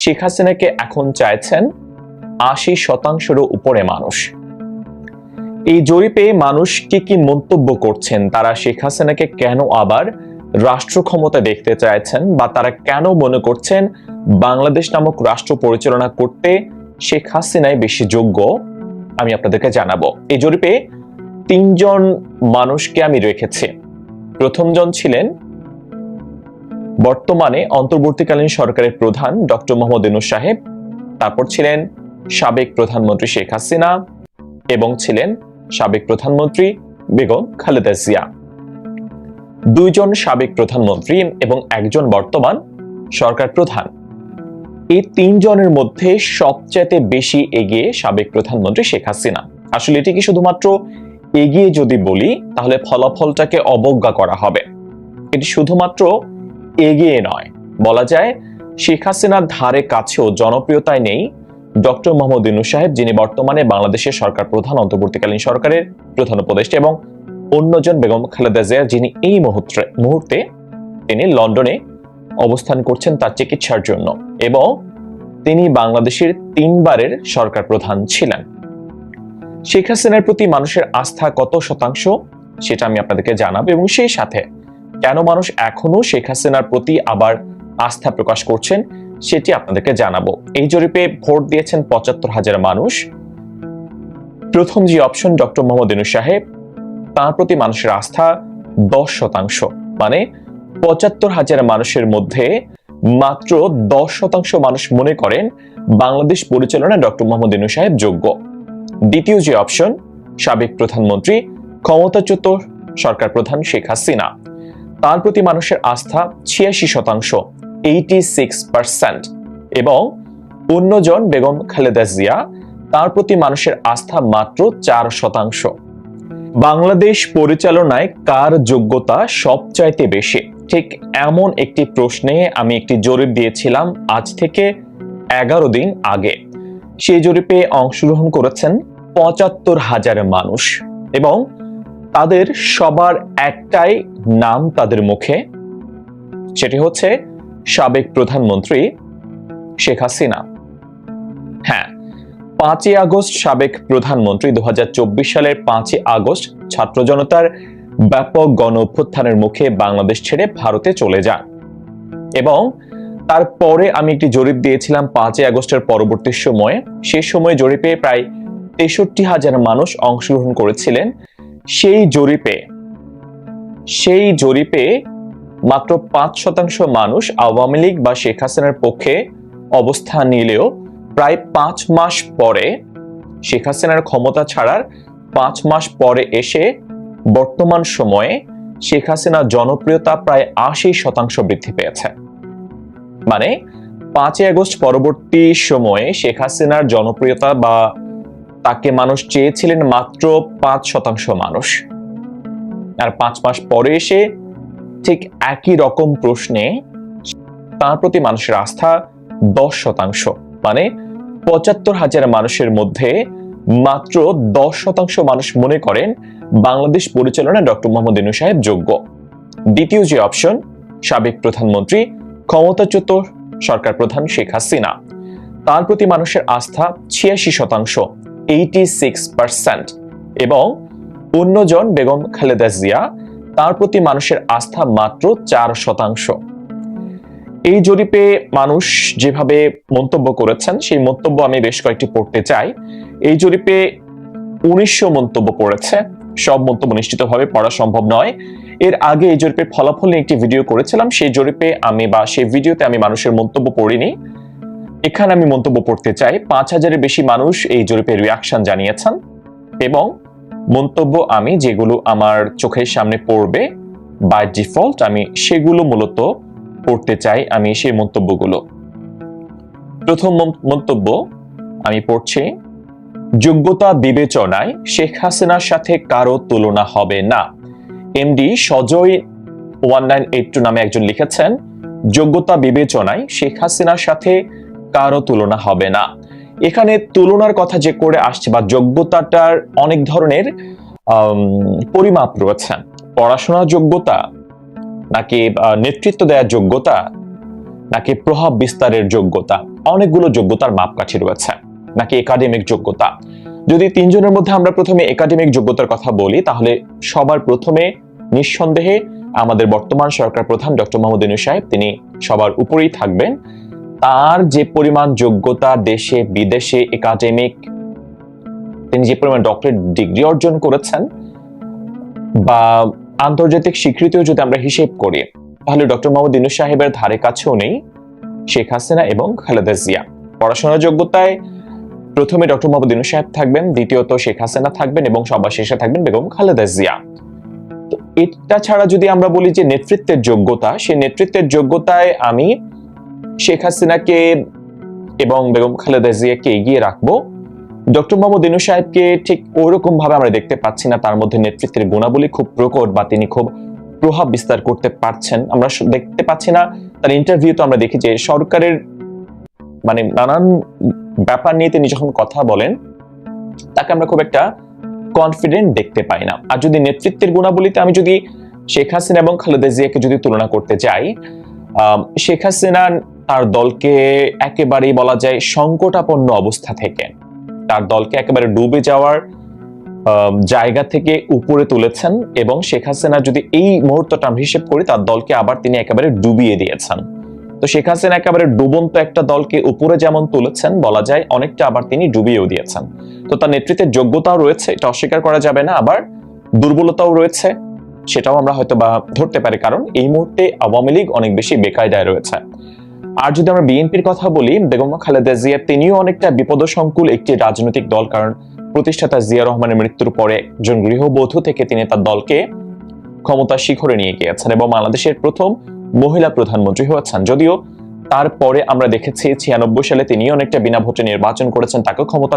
শেখ হাসিনাকে এখন চাইছেন আশি শতাংশেরও উপরে মানুষ। এই জরিপে মানুষ কি কি মন্তব্য করছেন, তারা শেখ হাসিনাকে কেন আবার রাষ্ট্র ক্ষমতা দেখতে চাইছেন বা তারা কেন মনে করছেন বাংলাদেশ নামক রাষ্ট্র পরিচালনা করতে শেখ হাসিনাই বেশি যোগ্য, আমি আপনাদেরকে জানাব। এই জরিপে তিনজন মানুষকে আমি রেখেছি। প্রথমজন ছিলেন বর্তমানে অন্তর্বর্তীকালীন সরকারের প্রধান ডক্টর মোহাম্মদ ইনুস সাহেব, তারপর ছিলেন সাবেক প্রধানমন্ত্রী শেখ হাসিনা এবং ছিলেন সাবেক প্রধানমন্ত্রী বেগম খালেদা জিয়া। দুইজন সাবেক প্রধানমন্ত্রী এবং একজন বর্তমান সরকার প্রধান। এই তিনজনের মধ্যে সবচাইতে বেশি এগিয়ে সাবেক প্রধানমন্ত্রী শেখ হাসিনা। আসলে এটি কি শুধুমাত্র এগিয়ে যদি বলি, তাহলে ফলাফলটাকে অবজ্ঞা করা হবে। এটি শুধুমাত্র এগিয়ে নয়। বলা যায়, শেখ হাসিনার ধারে কাছেও জনপ্রিয়তায় নেই ডক্টর মোহাম্মদ ইনুস সাহেব, যিনি বর্তমানে বাংলাদেশের সরকার প্রধান, অন্তর্বর্তীকালীন সরকারের প্রধান উপদেষ্টা এবং অন্যজন বেগম খালেদা জিয়া, যিনি এই মুহূর্তে মুহূর্তে তিনি লন্ডনে অবস্থান করছেন তার চিকিৎসার জন্য এবং তিনি বাংলাদেশের তিনবারের সরকার প্রধান ছিলেন। শেখ হাসিনার প্রতি মানুষের আস্থা কত শতাংশ, সেটা আমি আপনাদেরকে জানাব এবং সেই সাথে কেন মানুষ এখনও শেখ হাসিনার প্রতি আবার আস্থা প্রকাশ করছেন সেটি আপনাদেরকে জানাব। এই জরিপে ভোট দিয়েছেন পঁচাত্তর হাজার মানুষ। প্রথম যে অপশন ডক্টর মোহাম্মদ ইনুস সাহেব, তার প্রতি মানুষের আস্থা দশ শতাংশ। মানে পঁচাত্তর হাজার মানুষের মধ্যে মাত্র দশ শতাংশ মানুষ মনে করেন বাংলাদেশ পরিচালনায় ডক্টর মোহাম্মদ ইনু সাহেব যোগ্য। দ্বিতীয় যে অপশন সাবেক প্রধানমন্ত্রী, ক্ষমতাচ্যুত সরকার প্রধান শেখ হাসিনা। তার প্রতি মানুষের আস্থা ছিয়াশি শতাংশ এইটি সিক্স পার্সেন্ট এবং অন্যজন বেগম খালেদা জিয়া তার প্রতি মানুষের আস্থা মাত্র চার শতাংশ। বাংলাদেশ পরিচালনায় কার যোগ্যতা সবচাইতে বেশি? ঠিক এমন একটি প্রশ্নে আমি একটি জরিপ দিয়েছিলাম আজ থেকে এগারো দিন আগে। সেই জরিপে অংশগ্রহণ করেছেন পঁচাত্তর হাজার মানুষ এবং তাদের সবার একটাই নাম তাদের মুখে, সেটি হচ্ছে সাবেক প্রধানমন্ত্রী শেখ হাসিনা। হ্যাঁ পাঁচই আগস্ট সাবেক প্রধানমন্ত্রী, দুহাজার চব্বিশ সালের পাঁচই আগস্ট ছাত্র জনতার ব্যাপক গণ অভ্যুত্থানের মুখে বাংলাদেশ ছেড়ে ভারতে চলে যান। এবং তারপরে আমি একটি জরিপ দিয়েছিলাম পাঁচই আগস্টের পরবর্তী সময়ে। সেই সময় জরিপে প্রায় তেষট্টি হাজার মানুষ অংশগ্রহণ করেছিলেন। সেই জরিপে সেই জরিপে মাত্র পাঁচ শতাংশ মানুষ আওয়ামী লীগ বা শেখ হাসিনার পক্ষে অবস্থান নিলেও প্রায় পাঁচ মাস পরে শেখ হাসিনার ক্ষমতা ছাড়ার পাঁচ মাস পরে এসে বর্তমান সময়ে শেখ হাসিনার জনপ্রিয়তা প্রায় আশি শতাংশ বৃদ্ধি পেয়েছে। মানে পাঁচই আগস্ট পরবর্তী সময়ে শেখ হাসিনার জনপ্রিয়তা বা তাকে মানুষ চেয়েছিলেন মাত্র পাঁচ শতাংশ মানুষ। আর পাঁচ মাস পরে এসে ঠিক একই রকম প্রশ্নে তার প্রতি মানুষের আস্থা দশ শতাংশ। মানে পঁচাত্তর হাজার মানুষের মধ্যে মাত্র দশ শতাংশ মানুষ মনে করেন বাংলাদেশ পরিচালনায় ডক্টর মোহাম্মদ ইনু সাহেব যোগ্য। দ্বিতীয় যে অপশন, সাবেক প্রধানমন্ত্রী, ক্ষমতাচ্যুত সরকার প্রধান শেখ হাসিনা। তার প্রতি মানুষের আস্থা ছিয়াশি শতাংশ এইটি সিক্স পার্সেন্ট এবং অন্যজন বেগম খালেদা জিয়া, তার প্রতি মানুষের আস্থা মাত্র চার শতাংশ। এই জরিপে মানুষ যেভাবে মন্তব্য করেছেন, সেই মন্তব্য আমি বেশ কয়েকটি পড়তে চাই। এই জরিপে উনিশশো মন্তব্য পড়েছে সব মন্তব্য নিশ্চিতভাবে পড়া সম্ভব নয়। এর আগে এই জরিপের ফলাফল নিয়ে একটি ভিডিও করেছিলাম, সেই জরিপে আমি বা সেই ভিডিওতে আমি মানুষের মন্তব্য পড়িনি। এখানে আমি মন্তব্য পড়তে চাই, পাঁচ হাজারের বেশি মানুষ এই জরিপের রিয়াকশন জানিয়েছেন এবং মন্তব্য আমি, যেগুলো আমার চোখের সামনে পড়বে বাই ডিফল্ট আমি সেগুলো মূলত পড়তে চাই আমি সেই মন্তব্যগুলো। প্রথম মন্তব্য আমি পড়ছি, যোগ্যতা বিবেচনায় শেখ হাসিনার সাথে কারও তুলনা হবে না। MD Sajay one nine eight two নামে একজন লিখেছেন, যোগ্যতা বিবেচনায় শেখ হাসিনার সাথে কারও তুলনা হবে না। এখানে তুলনার কথা যে করে আসছে বা যোগ্যতাটার অনেক ধরনের পরিমাপ রয়েছে। পড়াশোনার যোগ্যতা, নাকি নেতৃত্ব দেওয়ার যোগ্যতা, নাকি প্রভাব বিস্তারের যোগ্যতা, অনেকগুলো যোগ্যতার মাপকাঠি রয়েছে। নাকি একাডেমিক যোগ্যতা। যদি তিনজনের মধ্যে আমরা প্রথমে একাডেমিক যোগ্যতার কথা বলি, তাহলে সবার প্রথমে নিঃসন্দেহে আমাদের বর্তমান সরকার প্রধান ডক্টর মোহাম্মদ সাহেব, তিনি সবার উপরেই থাকবেন। তার যে পরিমাণ যোগ্যতা দেশে, বিদেশে একাডেমিক তিনি যে পরিমাণ ডক্টরেট ডিগ্রি অর্জন করেছেন বা আন্তর্জাতিক স্বীকৃতিও যদি আমরা হিসেব করি, তাহলে ডক্টর মোহাম্মদ ইনু সাহেবের ধারে কাছেও নেই শেখ হাসিনা এবং খালেদা জিয়া। পড়াশোনার যোগ্যতায় প্রথমে ডক্টর মোহাম্মদ ইনু সাহেব থাকবেন, দ্বিতীয়ত শেখ হাসিনা থাকবেন এবং সবার শেষে থাকবেন বেগম খালেদা জিয়া। এটা ছাড়া যদি আমরা বলি যে নেতৃত্বের যোগ্যতা, সেই নেতৃত্বের যোগ্যতায় আমি শেখ হাসিনাকে এবং বেগম খালেদা জিয়াকে এগিয়ে রাখব। ডক্টর মোহাম্মদ ইনু সাহেবকে ঠিক ওরকম ভাবে আমরা দেখতে পাচ্ছি না, তার মধ্যে নেতৃত্বের গুণাবলী খুব প্রকট বা তিনি খুব প্রভাব বিস্তার করতে পারছেন। আমরা দেখতে পাচ্ছি না, তার ইন্টারভিউ তো আমরা দেখি যে সরকারের মানে নানান ব্যাপার নিয়ে তিনি যখন কথা বলেন, তাকে আমরা খুব একটা কনফিডেন্ট দেখতে পাই না। আর যদি নেতৃত্বের গুণাবলীতে আমি যদি শেখ হাসিনা এবং খালেদা জিয়াকে যদি তুলনা করতে যাই শেখ হাসিনা তার দলকে একেবারেই বলা যায় সংকটাপন্ন অবস্থা থেকে। তার দলকে একেবারে ডুবে যাওয়ার জায়গা থেকে উপরে তুলেছেন এবং শেখ হাসিনা যদি এই মুহূর্তটা আমরা হিসেব করি, তার দলকে আবার তিনি একেবারে ডুবিয়ে দিয়েছেন। তো শেখ হাসিনা একেবারে ডুবন্ত একটা দলকে উপরে যেমন তুলেছেন, বলা যায় অনেকটা আবার তিনি ডুবিয়েও দিয়েছেন। তো তার নেতৃত্বের যোগ্যতাও রয়েছে, এটা অস্বীকার করা যাবে না, আবার দুর্বলতাও রয়েছে, সেটাও আমরা হয়তো বা ধরতে পারি। কারণ এই মুহূর্তে আওয়ামী লীগ অনেক বেশি বেকায়দায় রয়েছে। আর যদি আমরা বিএনপির কথা বলি, বেগম খালেদা জিয়া, তিনিও অনেকটা বিপদসংকুল একটি রাজনৈতিক দল, কারণ প্রতিষ্ঠাতা জিয়া রহমানের মৃত্যুর পরে একজন গৃহবধূ থেকে তিনি তার দলকে ক্ষমতার শিখরে নিয়ে গিয়েছেন এবং বাংলাদেশের প্রথম মহিলা প্রধানমন্ত্রী হয়েছেন। যদিও তারপরে আমরা দেখেছি ছিয়ানব্বই সালে তিনি অনেকটা বিনা ভোটে নির্বাচন করেছেন, তাকেও ক্ষমতা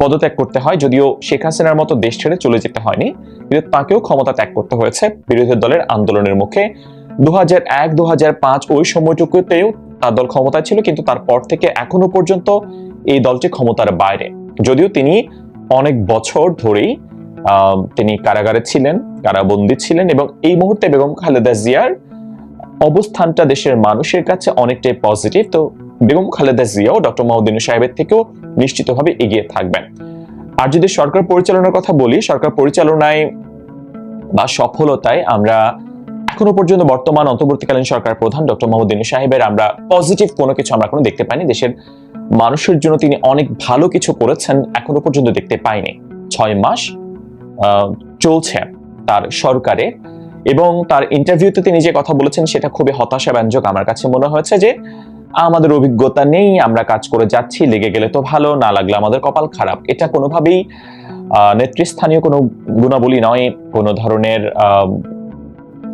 পদত্যাগ করতে হয়। যদিও শেখ হাসিনার মতো দেশ ছেড়ে চলে যেতে হয়নি, কিন্তু তাকেও ক্ষমতা ত্যাগ করতে হয়েছে বিরোধী দলের আন্দোলনের মুখে। দু হাজার এক দু ওই সময়টুকুতেও তার দল ক্ষমতায় ছিল, কিন্তু তারপর থেকে এখনও পর্যন্ত এই দলটি ক্ষমতার বাইরে। যদিও তিনি অনেক বছর ধরেই তিনি কারাগারে ছিলেন, কারাবন্দী ছিলেন এবং এই মুহূর্তে বেগম খালেদা জিয়ার অবস্থানটা দেশের মানুষের কাছে অনেকটাই পজিটিভ তো বেগম খালেদা জিয়াও ডক্টর মাহদিন সাহেবের থেকেও নিশ্চিতভাবে এগিয়ে থাকবেন। আর যদি সরকার পরিচালনার কথা বলি, সরকার পরিচালনায় বা সফলতায় আমরা এখনও পর্যন্ত বর্তমান অন্তর্বর্তীকালীন সরকার প্রধান ডক্টর মোহাম্মদ সাহেবের আমরা পজিটিভ কোনো কিছু আমরা এখনও দেখতে পাইনি। দেশের মানুষের জন্য তিনি অনেক ভালো কিছু করেছেন এখনও পর্যন্ত দেখতে পাইনি। ছয় মাস চলছে তার সরকারে এবং তার ইন্টারভিউতে তিনি যে কথা বলেছেন সেটা খুবই হতাশাব্যঞ্জক আমার কাছে মনে হয়েছে যে, আমাদের অভিজ্ঞতা নেই, আমরা কাজ করে যাচ্ছি, লেগে গেলে তো ভালো, না লাগলে আমাদের কপাল খারাপ। এটা কোনোভাবেই নেতৃস্থানীয় কোনো গুণাবলী নয়, কোনো ধরনের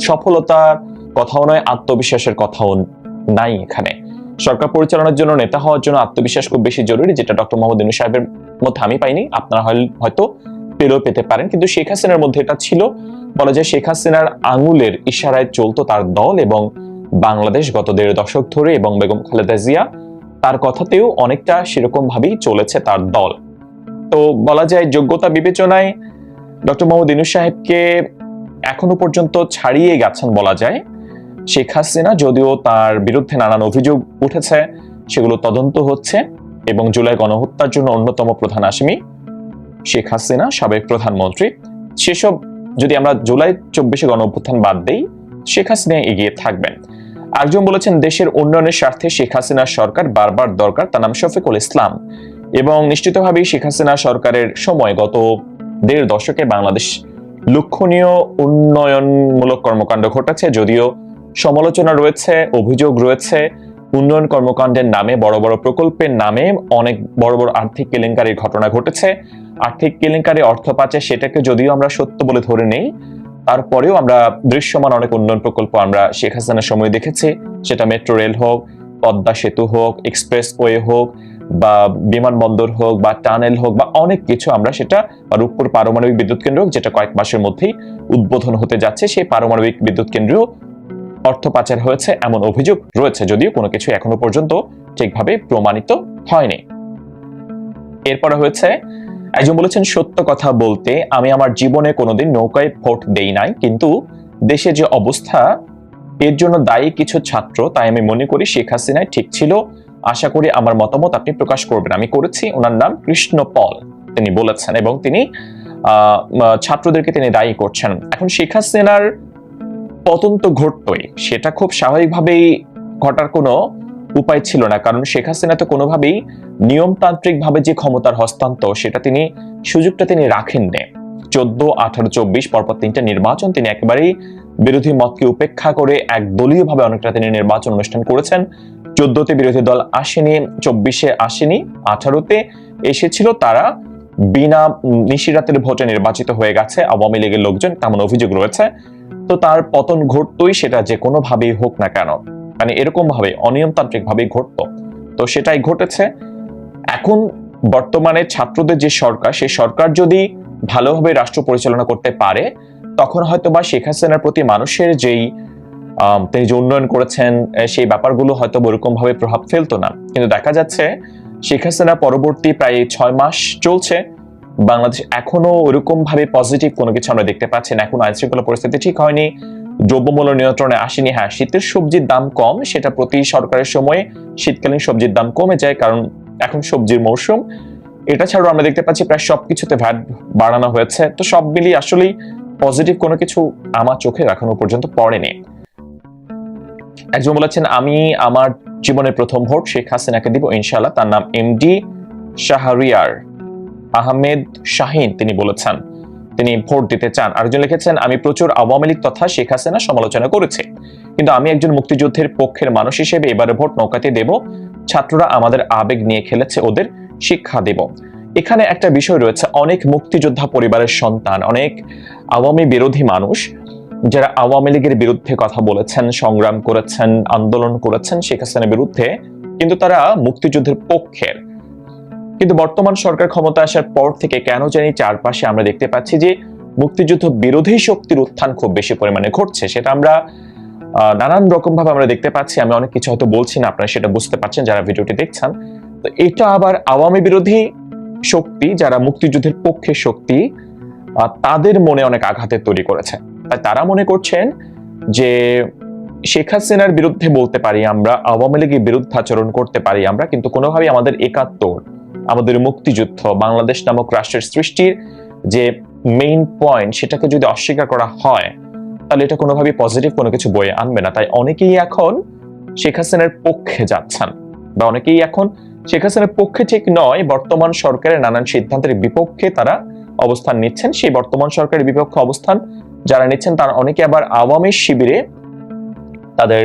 সফলতার কথাও নয়, আত্মবিশ্বাসের কথাও নাই এখানে। সরকার পরিচালনার জন্য, নেতা হওয়ার জন্য আত্মবিশ্বাস খুব বেশি জরুরি, যেটা ডক্টর মোহাম্মদ ইনু সাহেবের মধ্যে আমি পাইনি। আপনারা হয়তো পেলেও পেতে পারেন। কিন্তু শেখ হাসিনার মধ্যে এটা ছিল। বলা যায় শেখ হাসিনার আঙুলের ইশারায় চলতো তার দল এবং বাংলাদেশ গত দেড় দশক ধরে এবং বেগম খালেদা জিয়া তার কথাতেও অনেকটা সেরকম ভাবেই চলেছে তার দল। তো বলা যায় যোগ্যতা বিবেচনায় ডক্টর মোহাম্মদ ইনু সাহেবকে এখনও পর্যন্ত ছাড়িয়ে গেছেন বলা যায়। শেখ হাসিনা যদিও তার বিরুদ্ধে নানান অভিযোগ উঠেছে, সেগুলো তদন্ত হচ্ছে এবং জুলাই গণহত্যার জন্য অন্যতম প্রধান আসামি শেখ হাসিনা, সাবেক প্রধানমন্ত্রী। সেসব যদি আমরা জুলাই চব্বিশে গণ অভ্যুত্থান বাদ দেই, শেখ হাসিনা এগিয়ে থাকবেন। একজন বলেছেন, দেশের উন্নয়নের স্বার্থে শেখ হাসিনার সরকার বারবার দরকার, তার নাম শফিকুল ইসলাম। এবং নিশ্চিতভাবেই শেখ হাসিনা সরকারের সময় গত দেড় দশকে বাংলাদেশ লক্ষণীয় উন্নয়নমূলক কর্মকাণ্ড ঘটেছে যদিও সমালোচনা রয়েছে, অভিযোগ রয়েছে। উন্নয়ন কর্মকাণ্ডের নামে, বড় বড় প্রকল্পের নামে অনেক বড় বড় আর্থিক কেলেঙ্কারির ঘটনা ঘটেছে। আর্থিক কেলেঙ্কারি অর্থ পাচ্ছে সেটাকে যদিও আমরা সত্য বলে ধরে নেই। তারপরেও আমরা দৃশ্যমান অনেক উন্নয়ন প্রকল্প আমরা শেখ হাসিনার সময় দেখেছি। সেটা মেট্রো রেল হোক, পদ্মা সেতু হোক এক্সপ্রেস ওয়ে হোক বা বিমানবন্দর হোক বা টানেল হোক বা অনেক কিছু আমরা সেটা রূপপুর পারমাণবিক বিদ্যুৎ কেন্দ্র যেটা কয়েক মাসের মধ্যেই উদ্বোধন হতে যাচ্ছে, সেই পারমাণবিক বিদ্যুৎ কেন্দ্র অর্থ পাচার হয়েছে এমন অভিযোগ রয়েছে যদিও কোনো কিছু এখনও পর্যন্ত ঠিকভাবে প্রমাণিত হয়নি। এরপরে হয়েছে, একজন বলেছেন, সত্য কথা বলতে আমি আমার জীবনে কোনোদিন নৌকায় ভোট দেই নাই, কিন্তু দেশে যে অবস্থা, এর জন্য দায়ী কিছু ছাত্র, তাই আমি মনে করি শেখ হাসিনায় ঠিক ছিল আশা করি আমার মতামত আপনি প্রকাশ করবেন। আমি করেছি, ওনার নাম কৃষ্ণ পল। তিনি বলেছেন এবং তিনি ছাত্রদেরকে তিনি দায়ী করছেন। এখন শেখ হাসিনার পতন তো ঘটতই। সেটা খুব স্বাভাবিকভাবেই ঘটার কোনো উপায় ছিল না। কারণ শেখ হাসিনা তো কোনোভাবেই নিয়মতান্ত্রিক ভাবে যে ক্ষমতার হস্তান্তর, সেটা তিনি, সুযোগটা তিনি রাখেননি। চোদ্দ, আঠারো, চব্বিশ, পরপর তিনটা নির্বাচন তিনি একেবারেই বিরোধী মতকে উপেক্ষা করে একদলীয় ভাবে অনেকটা তিনি নির্বাচন অনুষ্ঠান করেছেন। চোদ্দতে বিরোধী দল আসেনি, চব্বিশে আসেনি, আঠারোতে এসেছিল তারা। বিনা নিশিরাতের ভোটে নির্বাচিত হয়ে গেছে আওয়ামী লীগের লোকজন, তেমন অভিযোগ রয়েছে। তো তার পতন ঘটতই সেটা যে কোনো ভাবেই হোক না কেন। মানে এরকম ভাবে অনিয়মতান্ত্রিক ভাবেই ঘটতো। তো সেটাই ঘটেছে। এখন বর্তমানে ছাত্রদের যে সরকার, সেই সরকার যদি ভালোভাবে রাষ্ট্র পরিচালনা করতে পারে, তখন হয়তো বা শেখ হাসিনার প্রতি মানুষের যেই তিনি যে উন্নয়ন করেছেন সেই ব্যাপারগুলো হয়তো ওরকম ভাবে প্রভাব ফেলতো না। কিন্তু দেখা যাচ্ছে, শেখ হাসিনা পরবর্তী প্রায় ছয় মাস চলছে। বাংলাদেশ এখনও ওরকম ভাবে পজিটিভ কোনো কিছু আমরা দেখতে পাচ্ছি না। এখন আইন শৃঙ্খলা পরিস্থিতি ঠিক হয়নি, দ্রব্যমূল্য নিয়ন্ত্রণে আসেনি। হ্যাঁ শীতের সবজির দাম কম, সেটা প্রতি সরকারের সময়ে শীতকালীন সবজির দাম কমে যায়, কারণ এখন সবজির মৌসুম এটা ছাড়াও আমরা দেখতে পাচ্ছি প্রায় সবকিছুতে ভ্যাট বাড়ানো হয়েছে। তো সব মিলিয়ে আসলেই পজিটিভ কোনো কিছু আমার চোখে এখনও পর্যন্ত পড়েনি। একজন বলেছেন, আমি আমার জীবনের প্রথম ভোট শেখ হাসিনাকে দিব, ইনশাআল্লাহ। তার নাম এমডি শাহরিয়ার আহমেদ শাহিন তিনি বলেছেন। তিনি ভোট দিতে চান। আরেকজন লিখেছেন, আমি প্রচুর আওয়ামী লীগ তথা শেখ হাসিনা সমালোচনা করেছি। কিন্তু আমি একজন মুক্তিযুদ্ধের পক্ষের মানুষ হিসেবে এবারে ভোট নৌকাতে দেব। ছাত্ররা আমাদের আবেগ নিয়ে খেলেছে, ওদের শিক্ষা দেব। এখানে একটা বিষয় রয়েছে, অনেক মুক্তিযোদ্ধা পরিবারের সন্তান, অনেক আওয়ামী বিরোধী মানুষ যারা আওয়ামী লীগের বিরুদ্ধে কথা বলেছেন, সংগ্রাম করেছেন, আন্দোলন করেছেন শেখ হাসিনার বিরুদ্ধে, কিন্তু তারা মুক্তিযুদ্ধের পক্ষের কিন্তু বর্তমান সরকার ক্ষমতা আসার পর থেকে কেন জানি চারপাশে আমরা দেখতে পাচ্ছি যে মুক্তিযুদ্ধ বিরোধী শক্তির উত্থান খুব বেশি পরিমাণে ঘটছে। সেটা আমরা নানান রকম ভাবে আমরা দেখতে পাচ্ছি। আমি অনেক কিছু হয়তো বলছি না, আপনারা সেটা বুঝতে পারছেন যারা ভিডিওটি দেখছেন। তো এটা আবার আওয়ামী বিরোধী শক্তি, যারা মুক্তিযুদ্ধের পক্ষে শক্তি তাদের মনে অনেক আঘাতের তৈরি করেছে। তাই তারা মনে করছেন যে শেখ হাসিনার বিরুদ্ধে বলতে পারি আমরা, আওয়ামী লীগের বিরুদ্ধে আচরণ করতে পারি আমরা, কিন্তু কোনোভাবেই আমাদের একাত্তর, আমাদের মুক্তিযুদ্ধ, বাংলাদেশ নামক রাষ্ট্রের সৃষ্টির যে মেইন পয়েন্ট সেটাকে যদি অস্বীকার করা হয়, তাহলে এটা কোনোভাবেই পজিটিভ কোনো কিছু বয়ে আনবে না। তাই অনেকেই এখন শেখ হাসিনার পক্ষে যাচ্ছেন বা অনেকেই এখন শেখ হাসিনার পক্ষে ঠিক নয়, বর্তমান সরকারের নানান সিদ্ধান্তের বিপক্ষে তারা অবস্থান নিচ্ছেন, সেই বর্তমান সরকারের বিপক্ষে অবস্থান যারা নিচ্ছেন, তারা অনেকে আবার আওয়ামী শিবিরে তাদের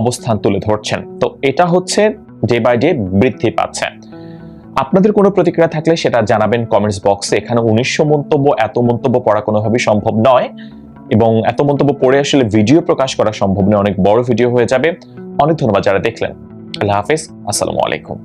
অবস্থান তুলে ধরছেন। তো এটা হচ্ছে ডে বাই ডে বৃদ্ধি পাচ্ছে। আপনাদের কোনো প্রতিক্রিয়া থাকলে সেটা জানাবেন কমেন্টস বক্সে এখানে উনিশশো মন্তব্য, এত মন্তব্য পড়া কোনোভাবেই সম্ভব নয় এবং এত মন্তব্য পড়ে আসলে ভিডিও প্রকাশ করা সম্ভব নয়। অনেক বড় ভিডিও হয়ে যাবে। অনেক ধন্যবাদ যারা দেখলেন। আল্লাহ হাফিজ। আসসালামু আলাইকুম।